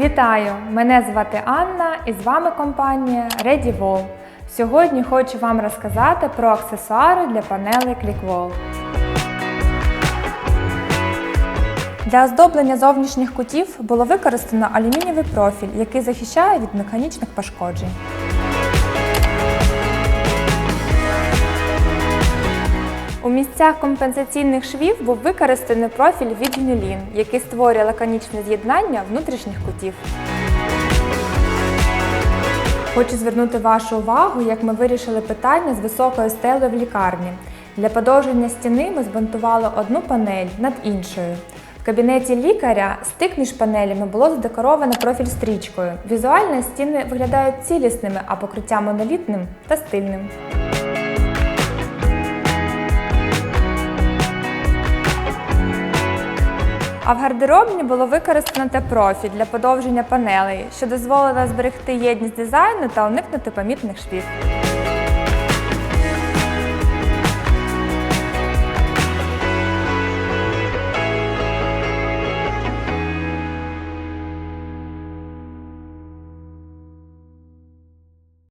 Вітаю! Мене звати Анна і з вами компанія ReadyWall. Сьогодні хочу вам розказати про аксесуари для панелей ClickWall. Для оздоблення зовнішніх кутів було використано алюмінієвий профіль, який захищає від механічних пошкоджень. У місцях компенсаційних швів був використаний профіль від Юнілін, який створює лаконічне з'єднання внутрішніх кутів. Хочу звернути вашу увагу, як ми вирішили питання з високою стелею в лікарні. Для подовження стіни ми збунтували одну панель над іншою. В кабінеті лікаря стик між панелями було задекоровано профіль стрічкою. Візуально стіни виглядають цілісними, а покриття монолітним та стильним. А в гардеробні було використано те профіль для подовження панелей, що дозволило зберегти єдність дизайну та уникнути помітних швів.